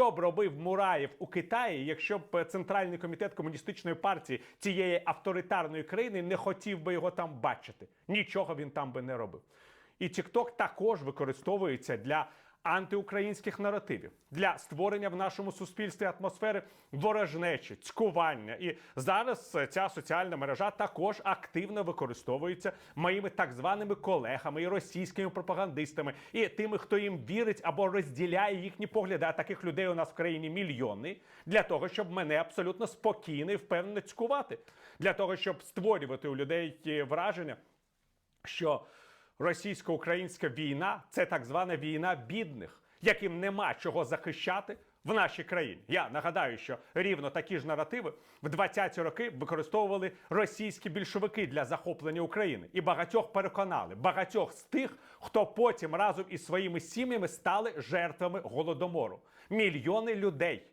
Що б робив Мураєв у Китаї, якщо б е, центральний комітет комуністичної партії цієї авторитарної країни не хотів би його там бачити? Нічого він там би не робив. І TikTok також використовується для антиукраїнських наративів, для створення в нашому суспільстві атмосфери ворожнечі, цькування. І зараз ця соціальна мережа також активно використовується моїми так званими колегами і російськими пропагандистами, і тими, хто їм вірить або розділяє їхні погляди. А таких людей у нас в країні мільйони для того, щоб мене абсолютно спокійно і впевнено цькувати, для того, щоб створювати у людей е, враження, що російсько-українська війна це так звана війна бідних, яким нема чого захищати в нашій країні. Я нагадаю, що рівно такі ж наративи в 20-ті роки використовували російські більшовики для захоплення України, і багатьох переконали, багатьох з тих, хто потім разом із своїми сім'ями стали жертвами голодомору. Мільйони людей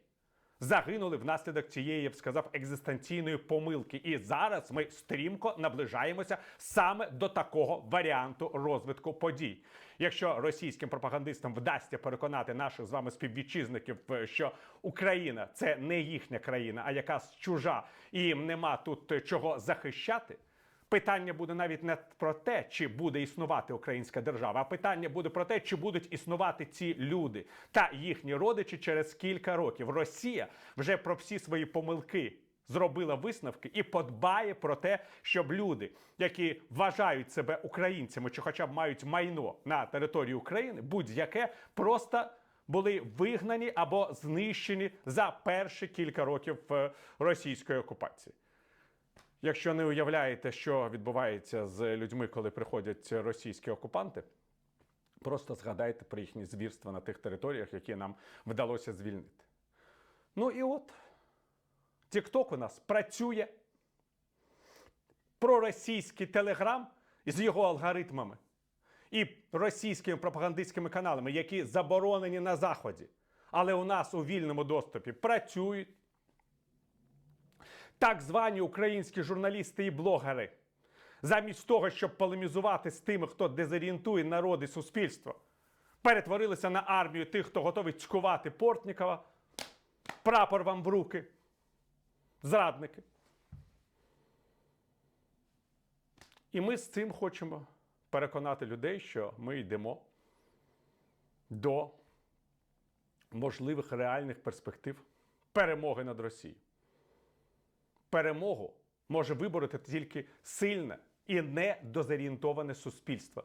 загинули внаслідок цієї, я б сказав, екзистенційної помилки. І зараз ми стрімко наближаємося саме до такого варіанту розвитку подій. Якщо російським пропагандистам вдасться переконати наших з вами співвітчизників, е, що Україна це не їхня країна, а якась чужа, і їм нема тут е, чого захищати. Питання буде навіть не про те, чи буде існувати українська держава, а питання буде про те, чи будуть існувати ці люди та їхні родичі через кілька років. Росія вже про всі свої помилки зробила висновки і подбає про те, щоб люди, які вважають себе українцями, чи хоча б мають майно на території України, будь-яке просто. Були вигнані або знищені за перші кілька років е, російської окупації. Якщо не уявляєте, що відбувається з людьми, коли приходять російські окупанти, просто згадайте про їхні звірства на тих територіях, які нам вдалося звільнити. Ну і от TikTok у нас працює. Проросійський телеграм з його алгоритмами і російськими пропагандистськими каналами, які заборонені на Заході, але у нас у вільному доступі працюють так звані українські журналісти і блогери, замість того, щоб полемізувати з тими, хто дезорієнтує народ і суспільство, перетворилися на армію тих, хто готовий цькувати Портнікова, прапор вам в руки, зрадники. І ми з цим хочемо переконати людей, що ми йдемо до можливих реальних перспектив перемоги над Росією перемогу може вибороти тільки сильне і недозорієнтоване суспільство,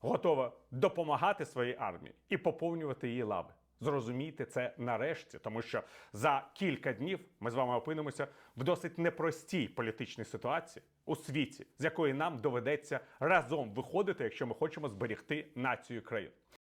готове допомагати своїй армії і поповнювати її лави. Зрозумійте це нарешті, тому що за кілька днів ми з вами опинимося в досить непростій політичній ситуації у світі, з якої нам доведеться разом виходити, якщо ми хочемо зберегти націю країн.